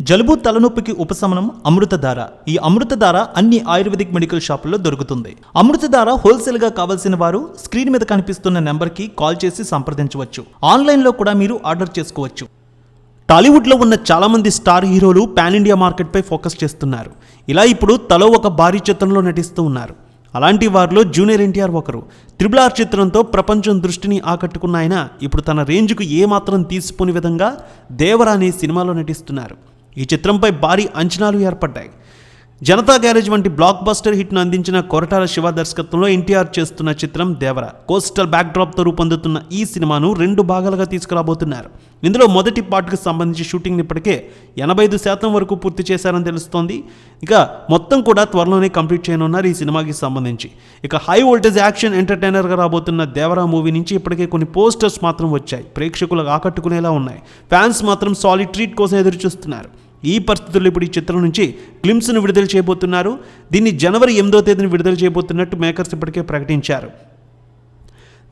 జలుబు తలనొప్పికి ఉపశమనం అమృతధార. ఈ అమృతధార అన్ని ఆయుర్వేదిక్ మెడికల్ షాపుల్లో దొరుకుతుంది. అమృతధార హోల్సేల్గా కావాల్సిన వారు స్క్రీన్ మీద కనిపిస్తున్న నెంబర్కి కాల్ చేసి సంప్రదించవచ్చు. ఆన్లైన్లో కూడా మీరు ఆర్డర్ చేసుకోవచ్చు. టాలీవుడ్లో ఉన్న చాలామంది స్టార్ హీరోలు పాన్ ఇండియా మార్కెట్పై ఫోకస్ చేస్తున్నారు. ఇలా ఇప్పుడు తలో ఒక భారీ చిత్రంలో నటిస్తూ ఉన్నారు. అలాంటి వారిలో జూనియర్ ఎన్టీఆర్ ఒకరు. త్రిబుల్ ఆర్ చిత్రంతో ప్రపంచం దృష్టిని ఆకట్టుకున్న ఆయన ఇప్పుడు తన రేంజ్కు ఏమాత్రం తీసిపోని విధంగా దేవరా అనే సినిమాలో నటిస్తున్నారు. ఈ చిత్రంపై భారీ అంచనాలు ఏర్పడ్డాయి. జనతా గ్యారేజ్ వంటి బ్లాక్ బస్టర్ హిట్ను అందించిన కొరటాల శివ దర్శకత్వంలో ఎన్టీఆర్ చేస్తున్న చిత్రం దేవర. కోస్టల్ బ్యాక్డ్రాప్తో రూపొందుతున్న ఈ సినిమాను రెండు భాగాలుగా తీసుకురాబోతున్నారు. ఇందులో మొదటి పార్ట్కి సంబంధించి షూటింగ్ని ఇప్పటికే ఎనభై ఐదు శాతం వరకు పూర్తి చేశారని తెలుస్తోంది. ఇక మొత్తం కూడా త్వరలోనే కంప్లీట్ చేయనున్నారు ఈ సినిమాకి సంబంధించి. ఇక హై వోల్టేజ్ యాక్షన్ ఎంటర్టైనర్గా రాబోతున్న దేవరా మూవీ నుంచి ఇప్పటికే కొన్ని పోస్టర్స్ మాత్రం వచ్చాయి. ప్రేక్షకులకు ఆకట్టుకునేలా ఉన్నాయి. ఫ్యాన్స్ మాత్రం సాలిడ్ ట్రీట్ కోసం ఎదురు చూస్తున్నారు ఈ పరిస్థితుల్లో ఇప్పుడు ఈ చిత్రం నుంచి గ్లిమ్స్ను విడుదల చేయబోతున్నారు. దీన్ని జనవరి ఎనిమిదో తేదీని విడుదల చేయబోతున్నట్టు మేకర్స్ ఇప్పటికే ప్రకటించారు.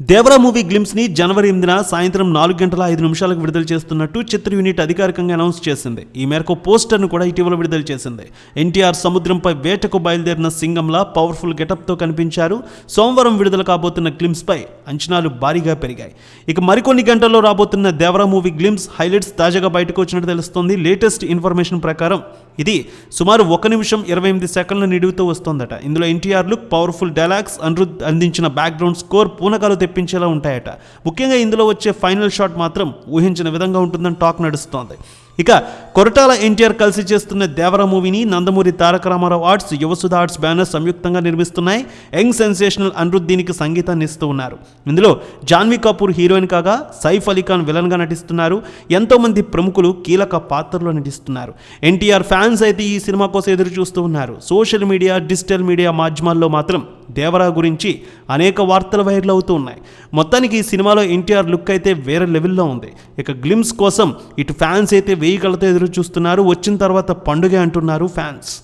దేవరా మూవీ గ్లిమ్స్ని జనవరి ఎనిమిదిన సాయంత్రం నాలుగు గంటల ఐదు నిమిషాలకు విడుదల చేస్తున్నట్టు చిత్ర యూనిట్ అధికారికంగా అనౌన్స్ చేసింది. ఈ మేరకు పోస్టర్ను కూడా ఇటీవల విడుదల చేసింది. ఎన్టీఆర్ సముద్రంపై వేటకు బయలుదేరిన సింగంలా పవర్ఫుల్ గెటప్తో కనిపించారు. సోమవారం విడుదల కాబోతున్న గ్లిమ్స్పై అంచనాలు భారీగా పెరిగాయి. ఇక మరికొన్ని గంటల్లో రాబోతున్న దేవరా మూవీ గ్లిమ్స్ హైలైట్స్ తాజాగా బయటకు వచ్చినట్టు తెలుస్తోంది. లేటెస్ట్ ఇన్ఫర్మేషన్ ప్రకారం ఇది సుమారు ఒక నిమిషం ఇరవై ఎనిమిది సెకండ్ల నిడివితో వస్తోందట. ఇందులో NTR look powerful dialogues Anirudh అందించిన బ్యాక్గ్రౌండ్ స్కోర్ పూనకాలు తెప్పించేలా ఉంటాయట. ముఖ్యంగా ఇందులో వచ్చే ఫైనల్ షాట్ మాత్రం ఊహించిన విధంగా ఉంటుందని టాక్ నడుస్తోంది. ఇక కొరటాల ఎన్టీఆర్ కలిసి చేస్తున్న దేవర మూవీని Nandamuri Taraka Rama Rao arts Yuvasudha arts banner సంయుక్తంగా నిర్మిస్తున్నాయి. యంగ్ సెన్సేషనల్ అనిరుద్ దీనికి సంగీతాన్ని ఇస్తూ ఉన్నారు. ఇందులో జాన్వీ కపూర్ హీరోయిన్ కాగా సైఫ్ అలీ ఖాన్ విలన్గా నటిస్తున్నారు. ఎంతోమంది ప్రముఖులు కీలక పాత్రలో నటిస్తున్నారు. ఎన్టీఆర్ ఫ్యాన్స్ అయితే ఈ సినిమా కోసం ఎదురు చూస్తూ ఉన్నారు. సోషల్ మీడియా డిజిటల్ మీడియా మాధ్యమాల్లో మాత్రం దేవరా గురించి అనేక వార్తలు వైరల్ అవుతూ ఉన్నాయి. మొత్తానికి ఈ సినిమాలో ఎన్టీఆర్ లుక్ అయితే వేరే లెవెల్లో ఉంది. ఇక గ్లిమ్స్ కోసం ఇటు ఫ్యాన్స్ అయితే వెయ్యి కళ్ళతో ఎదురు చూస్తున్నారు వచ్చిన తర్వాత పండుగ అంటున్నారు ఫ్యాన్స్.